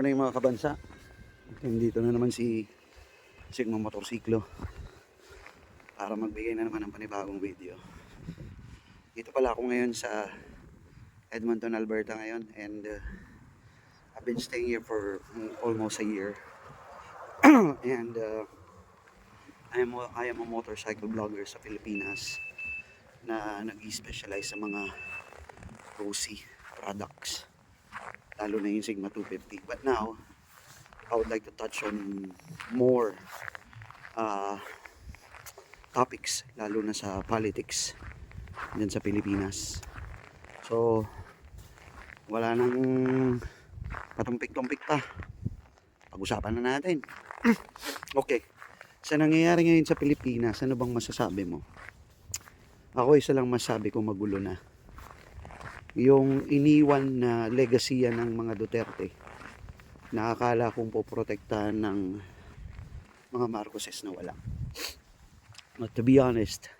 morning mga kabansa. Nandito na naman si Sigma Motorsiklo para magbigay na naman ng panibagong video. Dito pala ako ngayon sa Edmonton, Alberta ngayon and uh, I've been staying here for mm, almost a year. and uh, I am I am a motorcycle vlogger sa Pilipinas na nag-specialize sa mga Rosy products lalo na yung Sigma 250 but now I would like to touch on more uh, topics lalo na sa politics dyan sa Pilipinas. So wala nang patumpik-tumpik pa. Pag-usapan na natin. Okay. Sa nangyayari ngayon sa Pilipinas ano bang masasabi mo? Ako isa lang masabi ko magulo na yung iniwan na legacy ng mga Duterte na akala kong poprotektahan ng mga Marcoses na wala. But to be honest,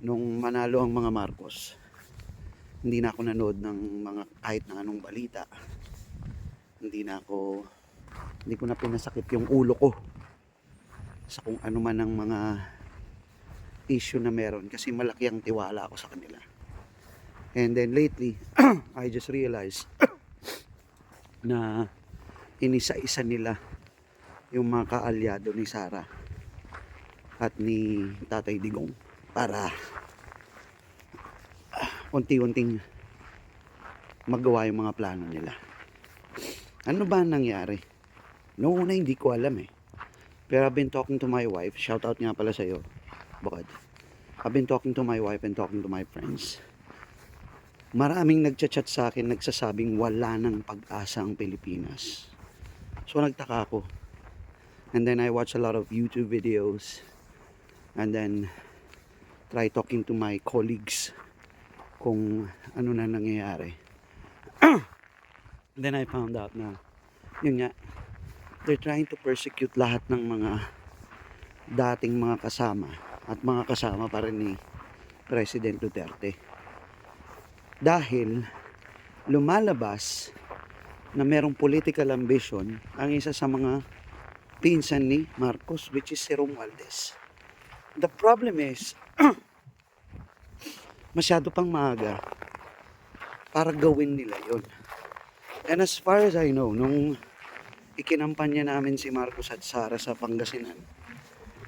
nung manalo ang mga Marcos, hindi na ako nanood ng mga kahit na anong balita. Hindi na ako, hindi ko na pinasakit yung ulo ko sa kung ano man ang mga issue na meron kasi malaki ang tiwala ako sa kanila. And then lately, I just realized na inisa-isa nila yung mga kaalyado ni Sara at ni Tatay Digong para ah, unti-unting magawa yung mga plano nila. Ano ba ang nangyari? Noong una hindi ko alam eh. Pero I've been talking to my wife. Shout out nga pala sa'yo. Bukod. I've been talking to my wife and talking to my friends maraming nagchat-chat sa akin nagsasabing wala nang pag-asa ang Pilipinas. So nagtaka ako. And then I watch a lot of YouTube videos and then try talking to my colleagues kung ano na nangyayari. Then I found out na yun nga they're trying to persecute lahat ng mga dating mga kasama at mga kasama pa rin ni President Duterte dahil lumalabas na merong political ambition ang isa sa mga pinsan ni Marcos which is si Romualdez. The problem is masyado pang maaga para gawin nila yon. And as far as I know, nung ikinampanya namin si Marcos at Sara sa Pangasinan,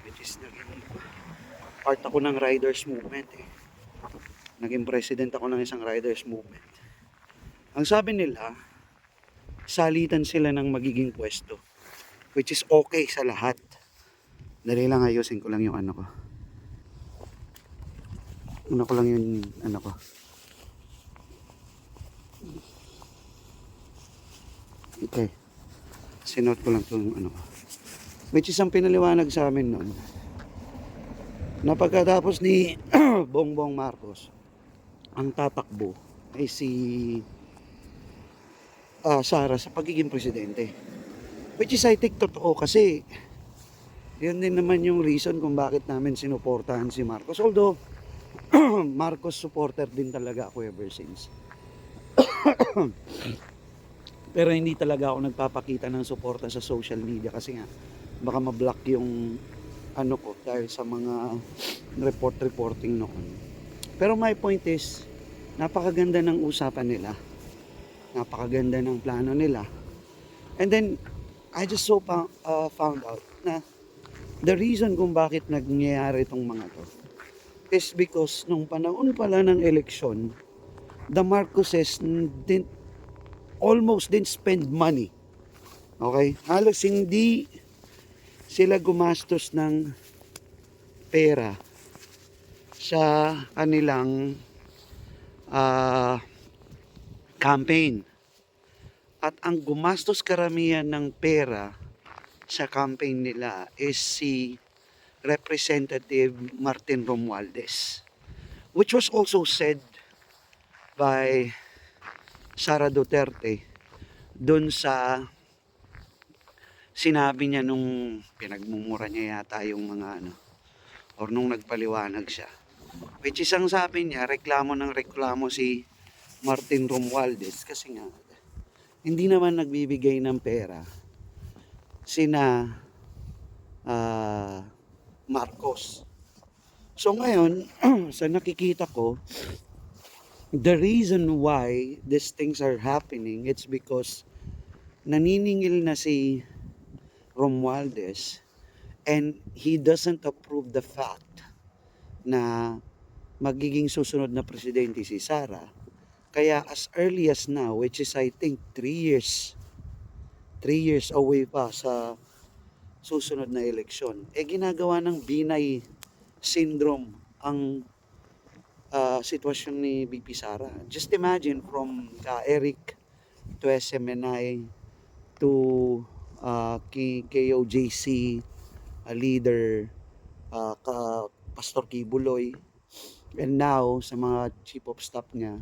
which is naging part ako ng riders movement eh naging president ako ng isang riders movement. Ang sabi nila, salitan sila ng magiging pwesto. Which is okay sa lahat. Dali lang ayusin ko lang yung ano ko. Ano ko lang yung ano ko. Okay. Sinot ko lang itong ano ko. Which is ang pinaliwanag sa amin noon. Na pagkatapos ni Bongbong Marcos, ang tatakbo ay si ah, Sara sa pagiging presidente. Which is I think totoo kasi yun din naman yung reason kung bakit namin sinuportahan si Marcos. Although Marcos supporter din talaga ako ever since. Pero hindi talaga ako nagpapakita ng suporta sa social media kasi nga baka ma-block yung ano ko dahil sa mga report reporting noon. Pero my point is, napakaganda ng usapan nila. Napakaganda ng plano nila. And then, I just so uh, found out na the reason kung bakit nangyayari itong mga to is because nung panahon pala ng eleksyon, the Marcoses didn't, almost didn't spend money. Okay? Halos hindi sila gumastos ng pera sa kanilang ah, campaign. At ang gumastos karamihan ng pera sa campaign nila is si Representative Martin Romualdez. Which was also said by Sara Duterte dun sa sinabi niya nung pinagmumura niya yata yung mga ano or nung nagpaliwanag siya Which is ang sabi niya, reklamo ng reklamo si Martin Romualdez kasi nga hindi naman nagbibigay ng pera sina ah, Marcos. So ngayon, sa nakikita ko, the reason why these things are happening, it's because naniningil na si Romualdez and he doesn't approve the fact na magiging susunod na presidente si Sara. Kaya as early as now, which is I think 3 years, 3 years away pa sa susunod na eleksyon, eh ginagawa ng Binay syndrome ang ah, sitwasyon ni BP Sara. Just imagine from ka Eric to SMNI to uh, K- KOJC, a leader, uh, ka Pastor Kibuloy, and now sa mga chief of staff niya,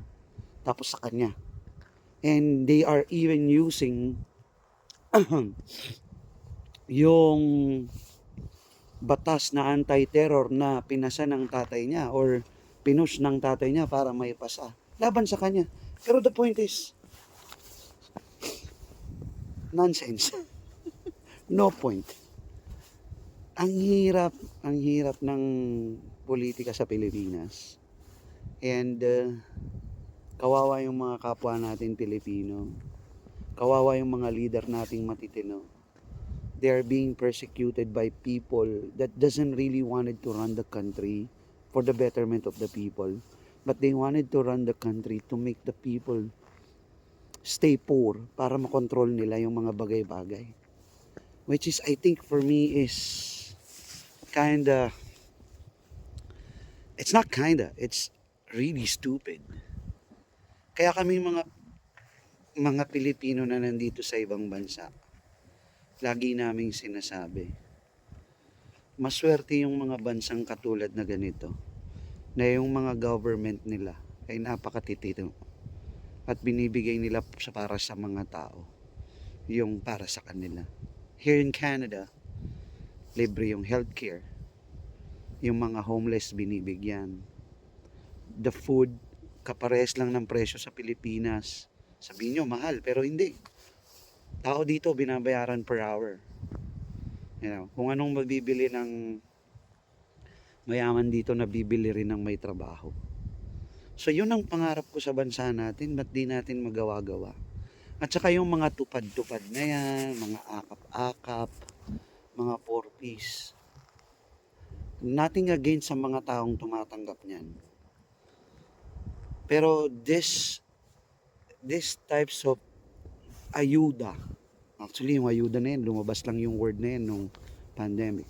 tapos sa kanya. And they are even using yung batas na anti-terror na pinasa ng tatay niya or pinush ng tatay niya para may pasa. Laban sa kanya. Pero the point is, nonsense. no point. Ang hirap, ang hirap ng politika sa Pilipinas. And uh, kawawa yung mga kapwa natin Pilipino. Kawawa yung mga leader nating matitino. They are being persecuted by people that doesn't really wanted to run the country for the betterment of the people. But they wanted to run the country to make the people stay poor para makontrol nila yung mga bagay-bagay. Which is, I think for me is kinda, it's not kinda, it's really stupid. Kaya kami mga mga Pilipino na nandito sa ibang bansa, lagi naming sinasabi, maswerte yung mga bansang katulad na ganito, na yung mga government nila ay napakatitino at binibigay nila sa para sa mga tao yung para sa kanila. Here in Canada, libre yung healthcare. Yung mga homeless binibigyan. The food, kapares lang ng presyo sa Pilipinas. Sabihin nyo, mahal, pero hindi. Tao dito, binabayaran per hour. You know, kung anong mabibili ng mayaman dito, nabibili rin ng may trabaho. So yun ang pangarap ko sa bansa natin, ba't di natin magawa-gawa? At saka yung mga tupad-tupad na yan, mga akap-akap, mga four-piece. Nothing against sa mga taong tumatanggap niyan. Pero this, this types of ayuda, actually yung ayuda na yan, lumabas lang yung word na yan nung pandemic.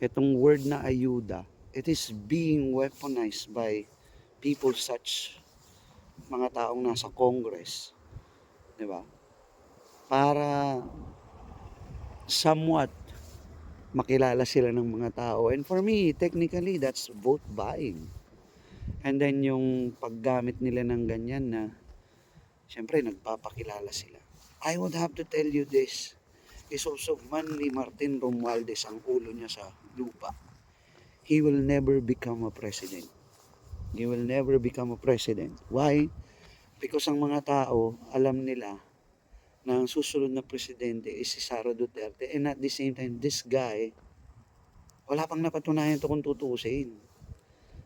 Itong word na ayuda, it is being weaponized by people such mga taong nasa Congress, 'di ba? Para somewhat makilala sila ng mga tao. And for me, technically, that's vote buying. And then yung paggamit nila ng ganyan na, syempre, nagpapakilala sila. I would have to tell you this, is also man ni Martin Romualdez ang ulo niya sa lupa. He will never become a president. He will never become a president. Why? Because ang mga tao, alam nila ang susunod na presidente is si Sara Duterte and at the same time, this guy, wala pang napatunayan to kung tutusin.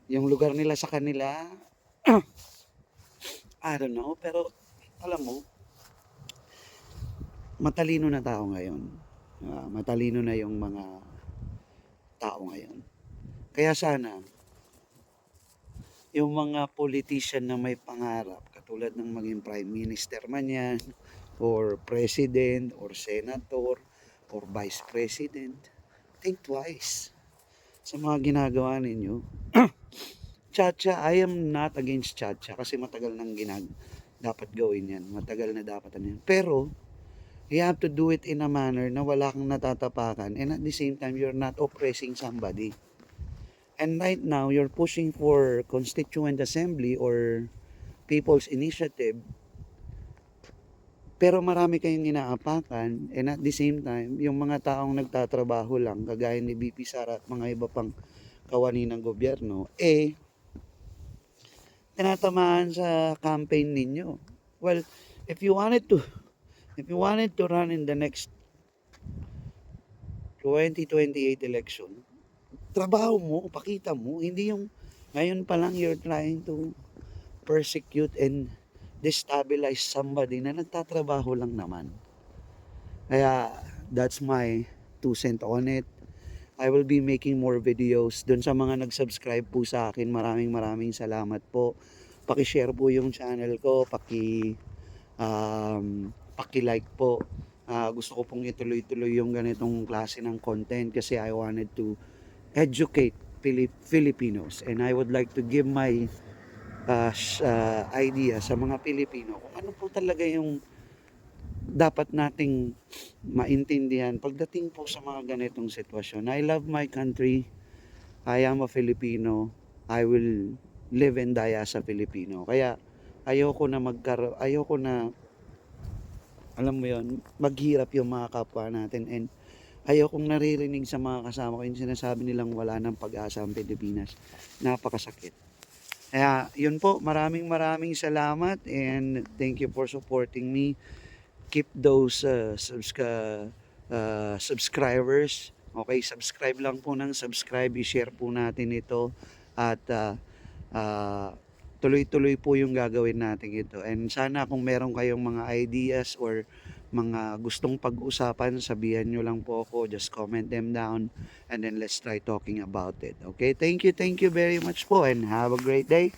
Yung lugar nila sa kanila, I don't know, pero alam mo, matalino na tao ngayon. Ah, matalino na yung mga tao ngayon. Kaya sana, yung mga politician na may pangarap, katulad ng maging prime minister man yan, or president, or senator, or vice president, think twice sa mga ginagawa ninyo. Chacha, I am not against Chacha kasi matagal nang ginag dapat gawin yan. Matagal na dapat ano yan. Pero, you have to do it in a manner na wala kang natatapakan and at the same time, you're not oppressing somebody. And right now, you're pushing for constituent assembly or people's initiative pero marami kayong inaapakan and at the same time, yung mga taong nagtatrabaho lang, kagaya ni BP Sara at mga iba pang kawani ng gobyerno, eh, tinatamaan sa campaign ninyo. Well, if you wanted to if you wanted to run in the next 2028 election, trabaho mo, pakita mo, hindi yung ngayon pa lang you're trying to persecute and destabilize somebody na nagtatrabaho lang naman. Kaya that's my two cent on it. I will be making more videos dun sa mga nag-subscribe po sa akin. Maraming maraming salamat po. Paki-share po yung channel ko, paki um, paki-like po. Ah, gusto ko pong ituloy-tuloy yung ganitong klase ng content kasi I wanted to educate Pili- Filipinos and I would like to give my uh, uh, idea sa mga Pilipino kung ano po talaga yung dapat nating maintindihan pagdating po sa mga ganitong sitwasyon. I love my country. I am a Filipino. I will live and die as a Filipino. Kaya ayoko na magkaro ayoko na alam mo yon maghirap yung mga kapwa natin and ayokong naririnig sa mga kasama ko yung sinasabi nilang wala ng pag-asa ang Pilipinas. Napakasakit. Kaya yun po, maraming maraming salamat and thank you for supporting me. Keep those uh, subsca- uh, subscribers. Okay, subscribe lang po ng subscribe. I-share po natin ito at uh, uh, tuloy-tuloy po yung gagawin natin ito. And sana kung meron kayong mga ideas or mga gustong pag-usapan, sabihan nyo lang po ako. Just comment them down and then let's try talking about it. Okay, thank you, thank you very much po and have a great day.